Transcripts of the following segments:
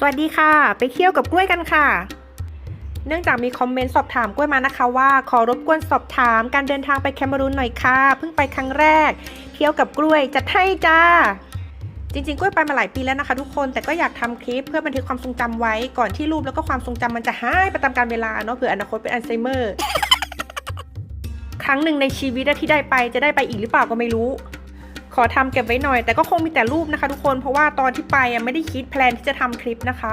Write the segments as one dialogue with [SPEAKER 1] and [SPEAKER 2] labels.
[SPEAKER 1] สวัสดีค่ะ ไปเที่ยวกับกล้วยกันค่ะ เนื่องจากมีคอมเมนต์สอบถามกล้วยมานะคะว่า ขอรบกวนสอบถามการเดินทางไปแคนารูนหน่อยค่ะ เพิ่งไปครั้งแรก เที่ยวกับกล้วยจัดให้จ้า จริงๆ กล้วยไปมาหลายปีแล้วนะคะ ทุกคนแต่ก็อยากทำคลิปเพื่อบันทึกความทรงจำไว้ก่อนที่รูปแล้วก็ความทรงจำมันจะหายไปตามกาลเวลาเนาะเผื่ออนาคตเป็นอัลไซเมอร์ ครั้งหนึ่งในชีวิตที่ได้ไปจะได้ไปอีกหรือเปล่าก็ไม่รู้ อทำเก็บไว้หน่อย แต่ก็คงมีแต่รูปนะคะ ทุกคนเพราะว่าตอนที่ไปอะไม่ได้คิดแพลนที่จะทำคลิปนะคะ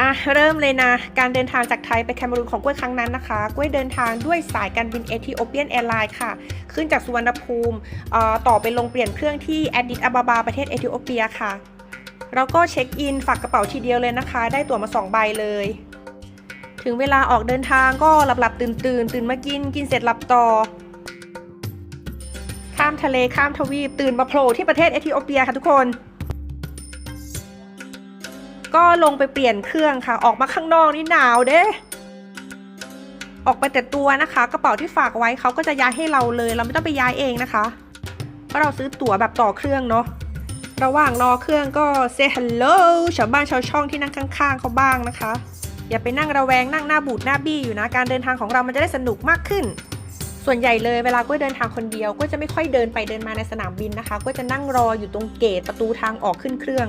[SPEAKER 1] อะเริ่มเลยนะ การเดินทางจากไทยไปแคนารูนของกล้วยครั้งนั้นนะคะกล้วยเดินทางด้วยสายการบินเอธิโอเปียนแอร์ไลน์ค่ะ ขึ้นจากสุวรรณภูมิอ่อต่อไปลงเปลี่ยนเครื่องที่แอดดิสอาบาบาประเทศเอธิโอเปียค่ะแล้วก็เช็คอินฝากกระเป๋าทีเดียวเลยนะคะ ได้ตั๋วมา 2 ใบเลย ถึงเวลาออกเดินทางก็หลับหลับตื่นตื่นๆตื่นมากินกินเสร็จหลับต่อ ข้ามทะเลข้ามทวีปตื่นมาโผล่ที่ประเทศเอธิโอเปียค่ะทุกคน ก็ลงไปเปลี่ยนเครื่องค่ะ ออกมาข้างนอกนี่หนาวเด้ออกไปแต่ตัวนะคะ กระเป๋าที่ฝากไว้เขาก็จะย้ายให้เราเลย เราไม่ต้องไปย้ายเองนะคะเพราะเราซื้อตั๋วแบบต่อเครื่องเนาะระหว่างรอเครื่องก็ say hello ชาวบ้านชาวช่องที่นั่งข้างๆเขาบ้างนะคะ อย่าไปนั่งระแวงนั่งหน้าบูดหน้าบี้อยู่นะ การเดินทางของเรามันจะได้สนุกมากขึ้น ส่วนใหญ่เลยเวลาก็เดินทางคนเดียว ก็จะไม่ค่อยเดินไปเดินมาในสนามบินนะคะ ก็จะนั่งรออยู่ตรงเกตประตูทางออกขึ้นเครื่อง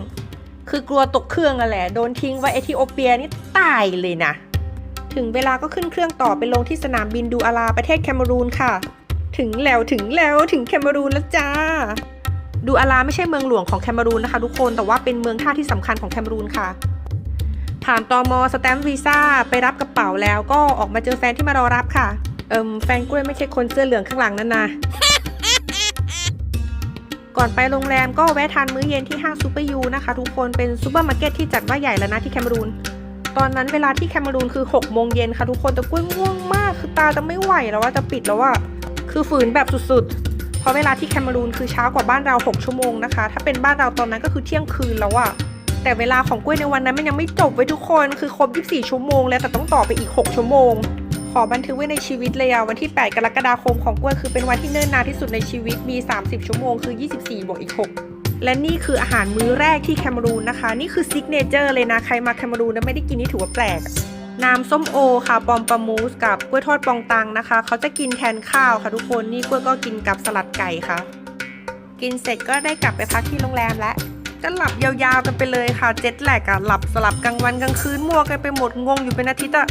[SPEAKER 1] คือกลัวตกเครื่องอะแหละโดนทิ้งไว้เอธิโอเปียนี่ตายเลยนะ ถึงเวลาก็ขึ้นเครื่องต่อไปลงที่สนามบินดูอาราประเทศแคนารูนค่ะ ถึงแล้วถึงแล้วถึงแคนารูนแล้วจ้าดูอาราไม่ใช่เมืองหลวงของแคนารูนนะคะทุกคนแต่ว่าเป็นเมืองท่าที่สำคัญของแคนารูนค่ะ ผ่านตอมสแตมป์วีซ่าไปรับกระเป๋าแล้วก็ออกมาเจอแฟนที่มารอรับค่ะ เอิมแฟนกล้วยไม่ใช่คนเสื้อเหลืองข้างหลังนั่นนะก่อนไปโรงแรมก็แวะทานมื้อเย็นที่ห้างซูเปอร์ยูนะคะทุกคนเป็นซูเปอร์มาร์เก็ตที่จัดว่าใหญ่แล้วนะที่แคนารูน ตอนนั้นเวลาที่แคนารูนคือ6โมงเย็นค่ะทุกคนแต่กล้วยง่วงมากคือตาจะไม่ไหวแล้วว่าจะปิดแล้วว่าคือฝืนแบบสุดๆ เพราะเวลาที่แคนารูนคือเช้ากว่าบ้านเรา 6 ชั่วโมงนะคะ ถ้าเป็นบ้านเราตอนนั้นก็คือเที่ยงคืนแล้วอะแต่เวลาของกล้วยในวันนั้นมันยังไม่จบไว้ทุกคนคือครบ 24 ชั่วโมงแล้วแต่ต้องต่อไปอีก 6 ชั่วโมงข อบันทึกไว้ในชีวิตเลยอะวันที่ 8 กรกฎาคมของกล้วยคือเป็นวันที่เนิ่นนานที่สุดในชีวิตมี 30 ชั่วโมงคือ 24 บวกอีก 6 และนี่คืออาหารมื้อแรกที่แคนารูนนะคะ นี่คือซิกเนเจอร์เลยนะใครมาแคนารูนแล้วไม่ได้กินนี่ถือว่าแปลกน้ำส้มโอค่ะปอมปามูสกับกล้วยทอดปองตังนะคะ เขาจะกินแทนข้าวค่ะทุกคนนี่กล้วยก็กินกับสลัดไก่ค่ะ กินเสร็จก็ได้กลับไปพักที่โรงแรมแล้วก็หลับยาวๆกันไปเลยค่ะเจ็ตแลกอะหลับสลับกลางวันกลางคืนมั่วกันไปหมดงงอยู่เป็นอาทิตย์อะ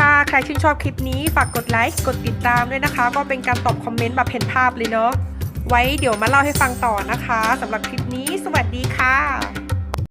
[SPEAKER 1] ถ้าใครชื่นชอบคลิปนี้ฝากกดไลค์ กดติดตามด้วยนะคะ ก็เป็นการตอบคอมเมนต์แบบเห็นภาพเลยเนาะ ไว้เดี๋ยวมาเล่าให้ฟังต่อนะคะสำหรับคลิปนี้ สวัสดีค่ะ